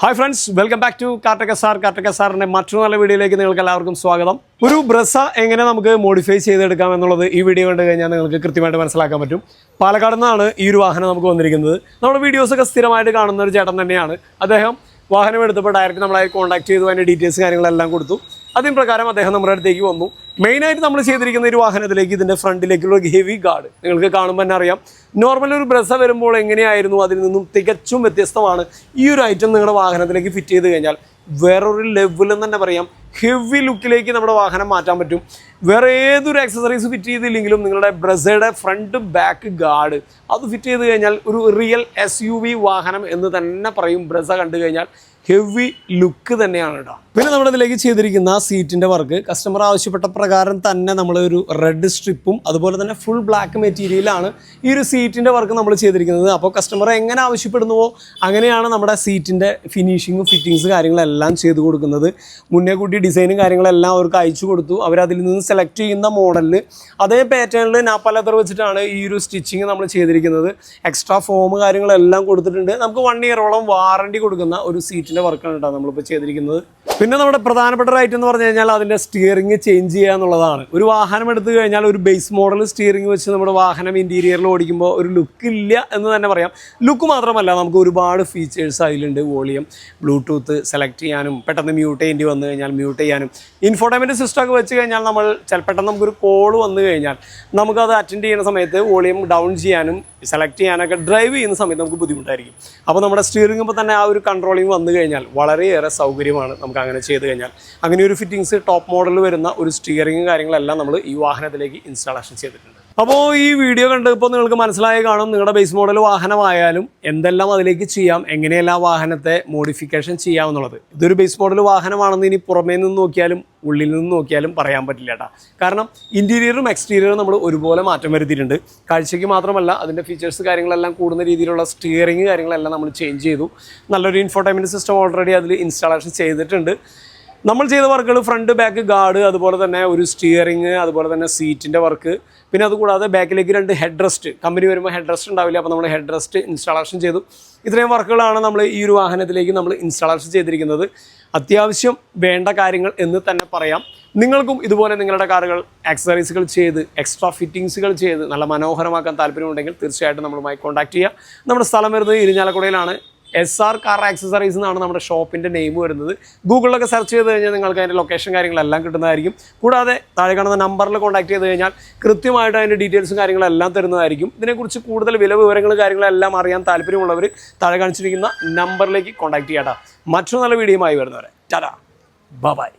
Hi friends welcome back to കാർട്ടക sir കാർട്ടക സാറിന്റെ മറ്റൊരു നല്ല വീഡിയോയിലേക്ക് നിങ്ങൾക്ക് എല്ലാവർക്കും സ്വാഗതം. ഒരു ബ്രസ എങ്ങനെ നമുക്ക് മോഡിഫൈ ചെയ്തെടുക്കാം എന്നുള്ളത് ഈ വീഡിയോ കണ്ടു കഴിഞ്ഞാൽ നിങ്ങൾക്ക് കൃത്യമായിട്ട് മനസ്സിലാക്കാൻ പറ്റും. പാലക്കാട് നിന്നാണ് ഈ ഒരു വാഹനം നമുക്ക് വന്നിരിക്കുന്നത്. നമ്മുടെ വീഡിയോസൊക്കെ സ്ഥിരമായിട്ട് കാണുന്ന ഒരു ചേട്ടൻ തന്നെയാണ്. അദ്ദേഹം വാഹനം എടുത്തപ്പോൾ ഡയറക്റ്റ് നമ്മളായി കോൺടാക്ട് ചെയ്തു അതിന്റെ ഡീറ്റെയിൽസ് കാര്യങ്ങളെല്ലാം കൊടുത്തു. അതിന് പ്രകാരം അദ്ദേഹം നമ്മുടെ അടുത്തേക്ക് വന്നു. മെയിനായിട്ട് നമ്മൾ ചെയ്തിരിക്കുന്ന ഒരു വാഹനത്തിലേക്ക് ഇതിന്റെ ഫ്രണ്ടിലേക്കുള്ള ഒരു ഹെവി ഗാർഡ് നിങ്ങൾക്ക് കാണുമ്പോൾ തന്നെ അറിയാം. നോർമൽ ഒരു ബ്രസ വരുമ്പോൾ എങ്ങനെയായിരുന്നു? അതിൽ നിന്നും തികച്ചും വ്യത്യസ്തമാണ് ഈ ഒരു ഐറ്റം നിങ്ങളുടെ വാഹനത്തിലേക്ക് ഫിറ്റ് ചെയ്ത് കഴിഞ്ഞാൽ. വേറൊരു ലെവലെന്ന് തന്നെ പറയാം. ഹെവി ലുക്കിലേക്ക് നമ്മുടെ വാഹനം മാറ്റാൻ പറ്റും. വേറെ ഏതൊരു ആക്സസറീസ് ഫിറ്റ് ചെയ്തില്ലെങ്കിലും നിങ്ങളുടെ ബ്രസയുടെ ഫ്രണ്ട് ബാക്ക് ഗാർഡ് അത് ഫിറ്റ് ചെയ്ത് കഴിഞ്ഞാൽ ഒരു റിയൽ എസ് വാഹനം എന്ന് തന്നെ പറയും. ബ്രസ കണ്ടു കഴിഞ്ഞാൽ ഹെവി ലുക്ക് തന്നെയാണ് കേട്ടോ പിന്നെ നമ്മുടെ ഇതിലേക്ക് ചെയ്തിരിക്കുന്ന സീറ്റിന്റെ വർക്ക് കസ്റ്റമർ ആവശ്യപ്പെട്ട പ്രകാരം തന്നെ നമ്മൾ ഒരു റെഡ് സ്ട്രിപ്പും അതുപോലെ തന്നെ ഫുൾ ബ്ലാക്ക് മെറ്റീരിയലാണ് ഈ ഒരു സീറ്റിന്റെ വർക്ക് നമ്മൾ ചെയ്തിരിക്കുന്നത്. അപ്പോൾ കസ്റ്റമർ എങ്ങനെ ആവശ്യപ്പെടുന്നുവോ അങ്ങനെയാണ് നമ്മുടെ സീറ്റിന്റെ ഫിനിഷിങ്ങും ഫിറ്റിങ്സ് കാര്യങ്ങളെല്ലാം ചെയ്ത് കൊടുക്കുന്നത്. മുന്നേ കൂട്ടി ഡിസൈനും കാര്യങ്ങളെല്ലാം അവർക്ക് അയച്ചു കൊടുത്തു. അവർ അതിൽ നിന്ന് സെലക്ട് ചെയ്യുന്ന മോഡലിൽ അതേ പാറ്റേണിൽ നാപ്പ ലെതർ വെച്ചിട്ടാണ് ഈ ഒരു സ്റ്റിച്ചിങ് നമ്മൾ ചെയ്തിരിക്കുന്നത്. എക്സ്ട്രാ ഫോം കാര്യങ്ങളെല്ലാം കൊടുത്തിട്ടുണ്ട്. നമുക്ക് വൺ ഇയറോളം വാറണ്ടി കൊടുക്കുന്ന ഒരു സീറ്റിന്റെ വർക്കാണ് കേട്ടോ നമ്മളിപ്പോൾ ചെയ്തിരിക്കുന്നത്. പിന്നെ നമ്മുടെ പ്രധാനപ്പെട്ട ഐറ്റം എന്ന് പറഞ്ഞു കഴിഞ്ഞാൽ അതിന്റെ സ്റ്റിയറിംഗ് ചേഞ്ച് ചെയ്യുക എന്നുള്ളതാണ്. ഒരു വാഹനം എടുത്തു കഴിഞ്ഞാൽ ഒരു ബേസ് മോഡൽ സ്റ്റിയറിംഗ് വെച്ച് നമ്മുടെ വാഹനം ഇന്റീരിയറിൽ ഓടിക്കുമ്പോൾ ഒരു ലുക്ക് ഇല്ല എന്ന് തന്നെ പറയാം. ലുക്ക് മാത്രമല്ല നമുക്ക് ഒരുപാട് ഫീച്ചേഴ്സ് അതിലുണ്ട്. വോളിയം ബ്ലൂടൂത്ത് സെലക്ട് ചെയ്യാനും പെട്ടെന്ന് മ്യൂട്ട് ചെയ്യേണ്ടി വന്നു കഴിഞ്ഞാൽ മ്യൂട്ട് ചെയ്യാനും. ഇൻഫോർട്ടൈൻമെന്റ് സിസ്റ്റം ഒക്കെ വെച്ച് കഴിഞ്ഞാൽ നമ്മൾ പെട്ടെന്ന് നമുക്കൊരു കോൾ വന്നു കഴിഞ്ഞാൽ നമുക്കത് അറ്റൻഡ് ചെയ്യുന്ന സമയത്ത് വോളിയം ഡൗൺ ചെയ്യാനും സെലക്ട് ചെയ്യാനൊക്കെ ഡ്രൈവ് ചെയ്യുന്ന സമയത്ത് നമുക്ക് ബുദ്ധിമുട്ടായിരിക്കും. അപ്പോൾ നമ്മുടെ സ്റ്റിയറിംഗ് ഇപ്പോൾ തന്നെ ആ ഒരു കൺട്രോളിങ് വന്നു കഴിഞ്ഞാൽ വളരെയേറെ സൗകര്യമാണ് നമുക്ക് അങ്ങനെ ചെയ്ത് കഴിഞ്ഞാൽ. അങ്ങനെ ഒരു ഫിറ്റിങ്സ് ടോപ്പ് മോഡൽ വരുന്ന ഒരു സ്റ്റിയറിംഗ് കാര്യങ്ങളെല്ലാം നമ്മൾ ഈ വാഹനത്തിലേക്ക് ഇൻസ്റ്റാളേഷൻ ചെയ്തിട്ടുണ്ട്. അപ്പോൾ ഈ വീഡിയോ കണ്ടപ്പോൾ നിങ്ങൾക്ക് മനസ്സിലായി കാണും നിങ്ങളുടെ ബേസ് മോഡൽ വാഹനമായാലും എന്തെല്ലാം അതിലേക്ക് ചെയ്യാം എങ്ങനെയെല്ലാം വാഹനത്തെ മോഡിഫിക്കേഷൻ ചെയ്യാം എന്നുള്ളത് ഇതൊരു ബേസ് മോഡൽ വാഹനമാണെന്ന് ഇനി പുറമേ നിന്ന് നോക്കിയാലും ഉള്ളിൽ നിന്ന് നോക്കിയാലും പറയാൻ പറ്റില്ല കേട്ടോ കാരണം ഇന്റീരിയറും എക്സ്റ്റീരിയറും നമ്മൾ ഒരുപോലെ മാറ്റം വരുത്തിയിട്ടുണ്ട്. കാഴ്ചയ്ക്ക് മാത്രമല്ല അതിന്റെ ഫീച്ചേഴ്സ് കാര്യങ്ങളെല്ലാം കൂടുന്ന രീതിയിലുള്ള സ്റ്റിയറിങ് കാര്യങ്ങളെല്ലാം നമ്മൾ ചേഞ്ച് ചെയ്തു. നല്ലൊരു ഇൻഫോർട്ടൈൻമെന്റ് സിസ്റ്റം ഓൾറെഡി അതിൽ ഇൻസ്റ്റാളേഷൻ ചെയ്തിട്ടുണ്ട്. നമ്മൾ ചെയ്ത വർക്കുകൾ ഫ്രണ്ട് ബാക്ക് ഗാർഡ് അതുപോലെ തന്നെ ഒരു സ്റ്റിയറിങ് അതുപോലെ തന്നെ സീറ്റിന്റെ വർക്ക് പിന്നെ അതുകൂടാതെ ബാക്കിലേക്ക് രണ്ട് ഹെഡ് റെസ്റ്റ് കമ്പനി വരുമ്പോൾ ഹെഡ് റെസ്റ്റ് ഉണ്ടാവില്ല അപ്പോൾ നമ്മൾ ഹെഡ് റെസ്റ്റ് ഇൻസ്റ്റാളേഷൻ ചെയ്തു. ഇത്രയും വർക്കുകളാണ് നമ്മൾ ഈ ഒരു വാഹനത്തിലേക്ക് നമ്മൾ ഇൻസ്റ്റാളേഷൻ ചെയ്തിരിക്കുന്നത്. അത്യാവശ്യം വേണ്ട കാര്യങ്ങൾ എന്ന് തന്നെ പറയാം. നിങ്ങൾക്കും ഇതുപോലെ നിങ്ങളുടെ കാറുകൾ ആക്സസറീസുകൾ ചെയ്ത് എക്സ്ട്രാ ഫിറ്റിങ്സുകൾ ചെയ്ത് നല്ല മനോഹരമാക്കാൻ താല്പര്യമുണ്ടെങ്കിൽ തീർച്ചയായിട്ടും നമ്മളുമായി കോൺടാക്ട് ചെയ്യുക. നമ്മുടെ സ്ഥലം വരുന്നത് ഇരിഞ്ഞാലക്കുടയിലാണ്. എസ് ആർ കാർ ആക്സസറീസ് എന്നാണ് നമ്മുടെ ഷോപ്പിന്റെ നെയിം വരുന്നത്. ഗൂഗിളിലൊക്കെ സെർച്ച് ചെയ്ത് കഴിഞ്ഞാൽ നിങ്ങൾക്ക് അതിന്റെ ലൊക്കേഷൻ കാര്യങ്ങളെല്ലാം കിട്ടുന്നതായിരിക്കും. കൂടാതെ താഴെ കാണുന്ന നമ്പറിൽ കോൺടാക്ട് ചെയ്ത് കഴിഞ്ഞാൽ കൃത്യമായിട്ട് അതിന്റെ ഡീറ്റെയിൽസും കാര്യങ്ങളെല്ലാം തരുന്നതായിരിക്കും. ഇതിനെക്കുറിച്ച് കൂടുതൽ വില വിവരങ്ങൾ കാര്യങ്ങളെല്ലാം അറിയാൻ താല്പര്യമുള്ളവർ താഴെ കാണിച്ചിരിക്കുന്ന നമ്പറിലേക്ക് കോൺടാക്ട് ചെയ്യാം മറ്റൊരു നല്ല വീഡിയോയുമായി വരുന്നവരെ. ടാറ്റാ. ബൈ